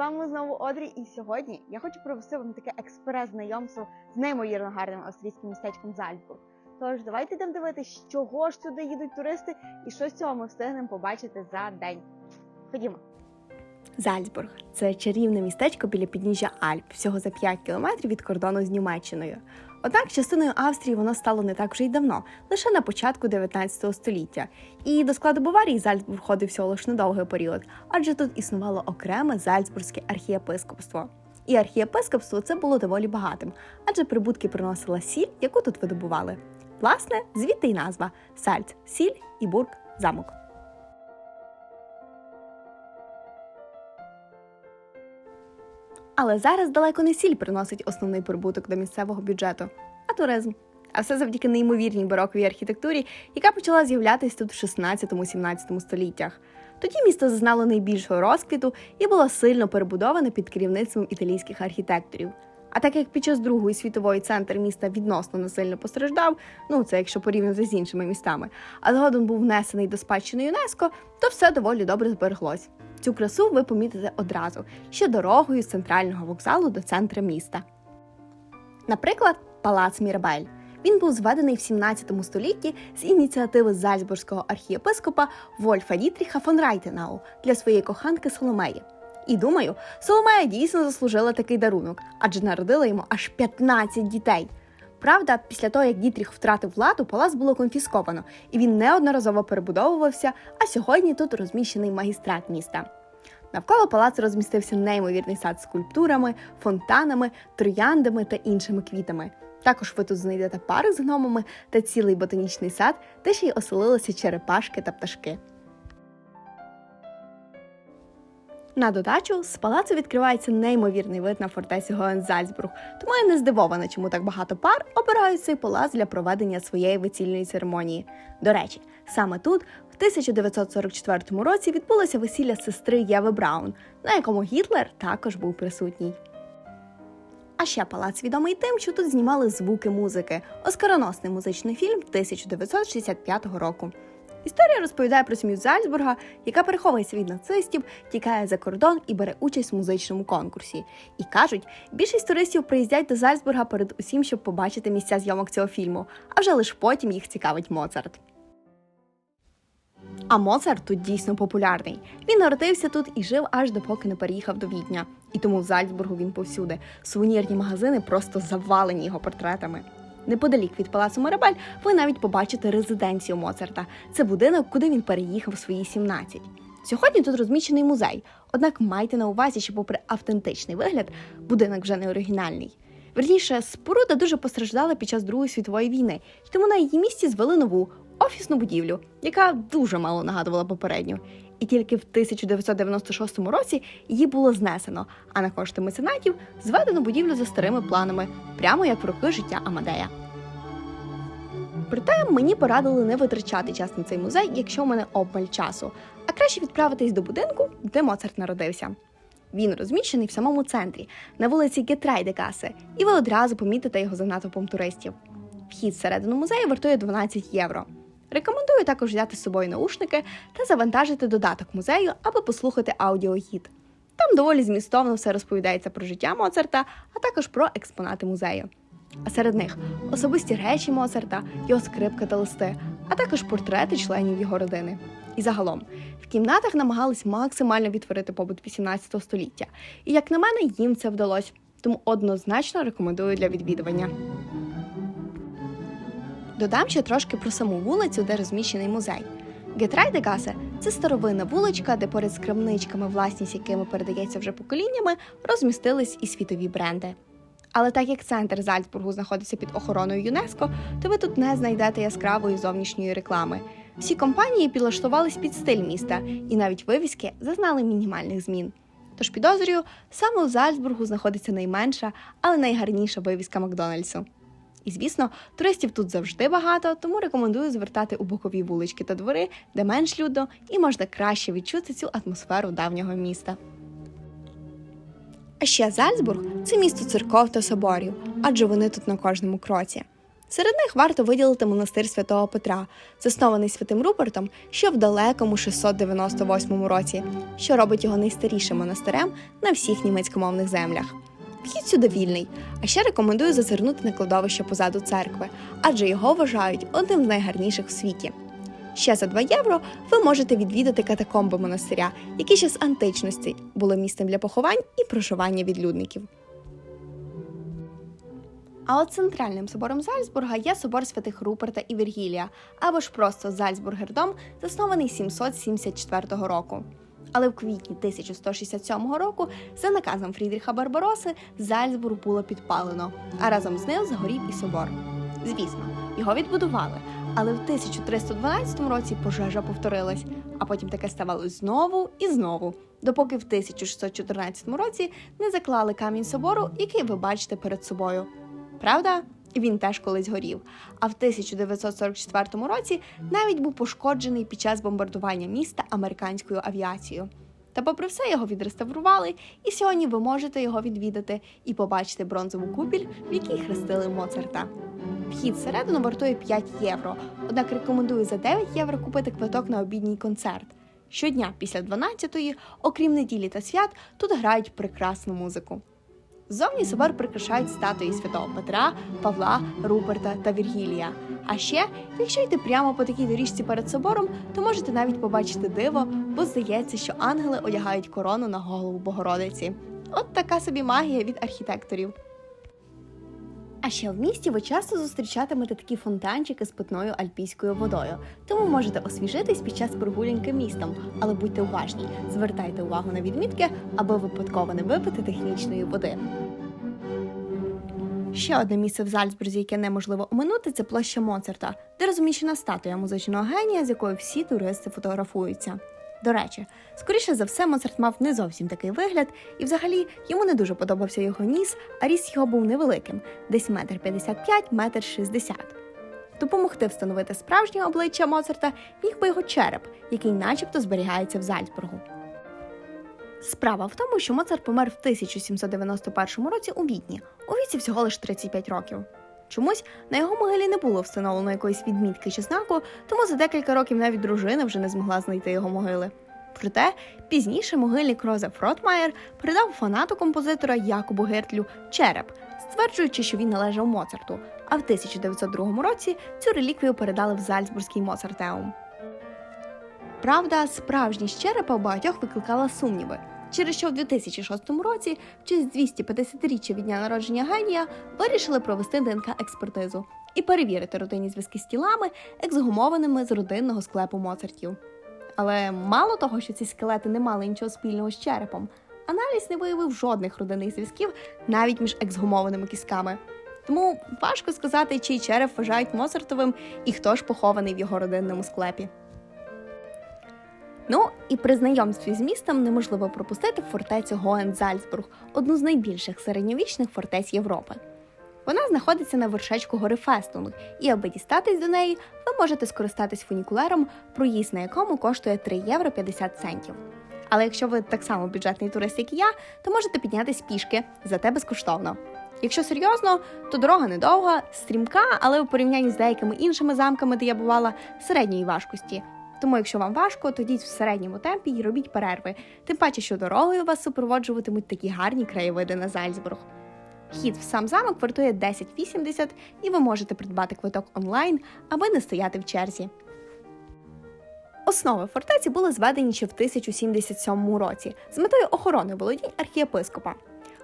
Вами знову Одрі, і сьогодні я хочу провести вам таке експрес-знайомство з неймовірно гарним австрійським містечком Зальцбург. Тож давайте йдемо дивитися, чого ж сюди їдуть туристи і що з цього ми встигнемо побачити за день. Ходімо. Зальцбург це чарівне містечко біля підніжжя Альп, всього за 5 кілометрів від кордону з Німеччиною. Однак частиною Австрії воно стало не так вже й давно, лише на початку 19 століття. І до складу Баварії Зальцбург входив всього лише недовгий період, адже тут існувало окреме Зальцбурзьке архієпископство. І архієпископство це було доволі багатим, адже прибутки приносила сіль, яку тут видобували. Власне, звідти й назва Сальц, сіль і бург замок. Але зараз далеко не сіль приносить основний прибуток до місцевого бюджету, а туризм. А все завдяки неймовірній бароковій архітектурі, яка почала з'являтися тут в 16-17 століттях. Тоді місто зазнало найбільшого розквіту і було сильно перебудоване під керівництвом італійських архітекторів. А так як під час Другої світової центр міста відносно насильно постраждав, ну це якщо порівняти з іншими містами, а згодом був внесений до спадщини ЮНЕСКО, то все доволі добре збереглось. Цю красу ви помітите одразу ще дорогою з центрального вокзалу до центра міста. Наприклад, палац Мірабель. Він був зведений в 17 столітті з ініціативи зальцбурзького архієпископа Вольфа Дітріха фон Райтенау для своєї коханки Соломеї. І думаю, Соломея дійсно заслужила такий дарунок, адже народила йому аж 15 дітей. Правда, після того, як Дітріх втратив владу, палац було конфісковано, і він неодноразово перебудовувався, а сьогодні тут розміщений магістрат міста. Навколо палацу розмістився неймовірний сад з скульптурами, фонтанами, трояндами та іншими квітами. Також ви тут знайдете парк з гномами та цілий ботанічний сад, де ще й оселилися черепашки та пташки. На додачу з палацу відкривається неймовірний вид на фортецю Гоензальцбург, тому я не здивована, чому так багато пар обирають цей палац для проведення своєї весільної церемонії. До речі, саме тут в 1944 році відбулося весілля сестри Єви Браун, на якому Гітлер також був присутній. А ще палац відомий тим, що тут знімали звуки музики, оскароносний музичний фільм 1965 року. Історія розповідає про сім'ю Зальцбурга, яка переховується від нацистів, тікає за кордон і бере участь в музичному конкурсі. І кажуть, більшість туристів приїздять до Зальцбурга перед усім, щоб побачити місця зйомок цього фільму, а вже лише потім їх цікавить Моцарт. А Моцарт тут дійсно популярний. Він народився тут і жив аж допоки не переїхав до Відня. І тому в Зальцбургу він повсюди. Сувенірні магазини просто завалені його портретами. Неподалік від палацу Мирабель ви навіть побачите резиденцію Моцарта. Це будинок, куди він переїхав свої 17. Сьогодні тут розміщений музей. Однак майте на увазі, що, попри автентичний вигляд, будинок вже не оригінальний. Верніше, споруда дуже постраждала під час Другої світової війни, і тому на її місці звели нову офісну будівлю, яка дуже мало нагадувала попередню. І тільки в 1996 році її було знесено, а на кошти меценатів зведено будівлю за старими планами, прямо як в роки життя Амадея. Проте мені порадили не витрачати час на цей музей, якщо в мене обмаль часу, а краще відправитись до будинку, де Моцарт народився. Він розміщений в самому центрі, на вулиці Гетрайдекасе, і ви одразу помітите його за натовпом туристів. Вхід всередину музею вартує 12 євро. Рекомендую також взяти з собою наушники та завантажити додаток музею, аби послухати аудіогід. Там доволі змістовно все розповідається про життя Моцарта, а також про експонати музею. А серед них особисті речі Моцарта, його скрипка та листи, а також портрети членів його родини. І загалом в кімнатах намагались максимально відтворити побут 18 століття. І як на мене, їм це вдалося. Тому однозначно рекомендую для відвідування. Додам ще трошки про саму вулицю, де розміщений музей. Гетрайдегасе – це старовинна вуличка, де поряд з крамничками, власність якими передається вже поколіннями, розмістились і світові бренди. Але так як центр Зальцбургу знаходиться під охороною ЮНЕСКО, то ви тут не знайдете яскравої зовнішньої реклами. Всі компанії підлаштувались під стиль міста, і навіть вивіски зазнали мінімальних змін. Тож підозрюю, саме у Зальцбургу знаходиться найменша, але найгарніша вивіска Макдональдсу. І звісно, туристів тут завжди багато, тому рекомендую звертати у бокові вулички та двори, де менш людно і можна краще відчути цю атмосферу давнього міста. А ще Зальцбург це місто церков та соборів, адже вони тут на кожному кроці. Серед них варто виділити монастир святого Петра, заснований святим Рупертом ще в далекому 698 році, що робить його найстарішим монастирем на всіх німецькомовних землях. Вхід сюди вільний, а ще рекомендую зазирнути на кладовище позаду церкви, адже його вважають одним з найгарніших в світі. Ще за 2 євро ви можете відвідати катакомби монастиря, які ще з античності були місцем для поховань і проживання відлюдників. А от центральним собором Зальцбурга є собор святих Руперта і Вергілія, або ж просто Зальцбургердом, заснований 774 року. Але в квітні 1167 року за наказом Фрідріха Барбароси Зальцбург було підпалено, а разом з ним згорів і собор. Звісно, його відбудували, але в 1312 році пожежа повторилась, а потім таке ставалось знову і знову, допоки в 1614 році не заклали камінь собору, який ви бачите перед собою. Правда? Він теж колись горів. А в 1944 році навіть був пошкоджений під час бомбардування міста американською авіацією. Та, попри все, його відреставрували, і сьогодні ви можете його відвідати і побачити бронзову купіль, в якій хрестили Моцарта. Вхід всередину вартує 5 євро, однак рекомендую за 9 євро купити квиток на обідній концерт. Щодня після 12-ї, окрім неділі та свят, тут грають прекрасну музику. Ззовні собор прикрашають статуї святого Петра, Павла, Руперта та Віргілія. А ще, якщо йти прямо по такій доріжці перед собором, то можете навіть побачити диво, бо здається, що ангели одягають корону на голову Богородиці. От така собі магія від архітекторів. А ще в місті ви часто зустрічатимете такі фонтанчики з питною альпійською водою, тому можете освіжитись під час прогулянки містом, але будьте уважні, звертайте увагу на відмітки, аби випадково не випити технічної води. Ще одне місце в Зальцбурзі, яке неможливо оминути, це площа Моцарта, де розміщена статуя музичного генія, з якою всі туристи фотографуються. До речі, скоріше за все, Моцарт мав не зовсім такий вигляд, і взагалі йому не дуже подобався його ніс, а ріст його був невеликим десь метр п'ятдесят п'ять, метр шістдесят. Допомогти встановити справжнє обличчя Моцарта міг би його череп, який начебто зберігається в Зальцбургу. Справа в тому, що Моцарт помер в 1791 році у Відні, у віці всього лише 35 років. Чомусь на його могилі не було встановлено якоїсь відмітки чи знаку, тому за декілька років навіть дружина вже не змогла знайти його могили. Проте пізніше могильник Роза Фротмаєр передав фанату композитора Якобу Гертлю череп, стверджуючи, що він належав Моцарту. А в 1902 році цю реліквію передали в Зальцбурзький Моцартеум. Правда, справжність черепа у багатьох викликала сумніви. Через що в 2006 році, в честь 250-річчя від дня народження генія, вирішили провести ДНК-експертизу і перевірити родинні зв'язки з тілами, ексгумованими з родинного склепу Моцартів. Але мало того, що ці скелети не мали нічого спільного з черепом, аналіз не виявив жодних родинних зв'язків навіть між ексгумованими кістками. Тому важко сказати, чий череп вважають Моцартовим і хто ж похований в його родинному склепі. Ну і при знайомстві з містом неможливо пропустити фортецю Гоен-Зальцбург, одну з найбільших середньовічних фортець Європи. Вона знаходиться на вершечку гори Фестунг, і аби дістатись до неї, ви можете скористатись фунікулером, проїзд на якому коштує 3 євро 50 центів. Але якщо ви так само бюджетний турист, як і я, то можете піднятись пішки, зате безкоштовно. Якщо серйозно, то дорога недовга, стрімка, але у порівнянні з деякими іншими замками, де я бувала, середньої важкості. Тому, якщо вам важко, то йдіть в середньому темпі і робіть перерви. Тим паче, що дорогою вас супроводжуватимуть такі гарні краєвиди на Зальцбург. Вхід в сам замок вартує 10,80 і ви можете придбати квиток онлайн, аби не стояти в черзі. Основи фортеці були зведені ще в 1077 році з метою охорони володінь архієпископа.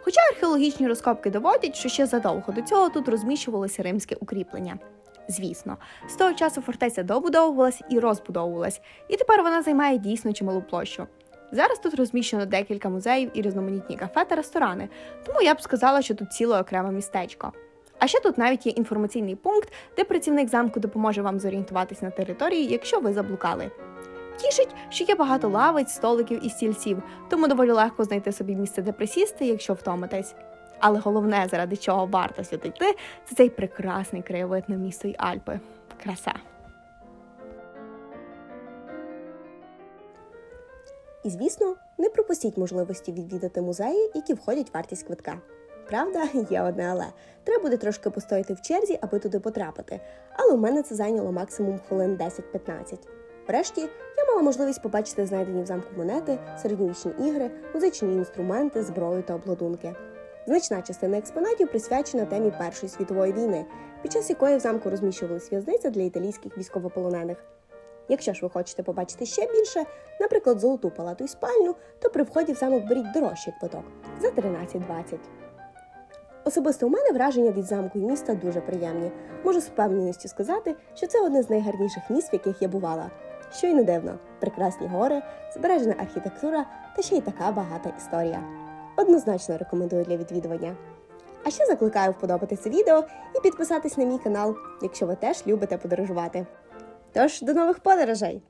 Хоча археологічні розкопки доводять, що ще задовго до цього тут розміщувалося римське укріплення. Звісно, з того часу фортеця добудовувалась і розбудовувалась, і тепер вона займає дійсно чималу площу. Зараз тут розміщено декілька музеїв і різноманітні кафе та ресторани, тому я б сказала, що тут ціле окреме містечко. А ще тут навіть є інформаційний пункт, де працівник замку допоможе вам зорієнтуватись на території, якщо ви заблукали. Тішить, що є багато лавиць, столиків і стільців, тому доволі легко знайти собі місце, де присісти, якщо втомитесь. Але головне, заради чого варто сюди йти, це цей прекрасний краєвид на місто й Альпи. Краса. І звісно, не пропустіть можливості відвідати музеї, які входять в вартість квитка. Правда, є одне але. Треба буде трошки постояти в черзі, аби туди потрапити. Але у мене це зайняло максимум хвилин 10-15. Врешті я мала можливість побачити знайдені в замку монети, середньовічні ігри, музичні інструменти, зброю та обладунки. Значна частина експонатів присвячена темі Першої світової війни, під час якої в замку розміщувалась в'язниця для італійських військовополонених. Якщо ж ви хочете побачити ще більше, наприклад, золоту палату і спальню, то при вході в замок беріть дорожчий квиток за 13,20. Особисто у мене враження від замку і міста дуже приємні. Можу з впевненістю сказати, що це одне з найгарніших міст, в яких я бувала. Що й не дивно, прекрасні гори, збережена архітектура та ще й така багата історія. Однозначно рекомендую для відвідування. А ще закликаю вподобати це відео і підписатись на мій канал, якщо ви теж любите подорожувати. Тож до нових подорожей!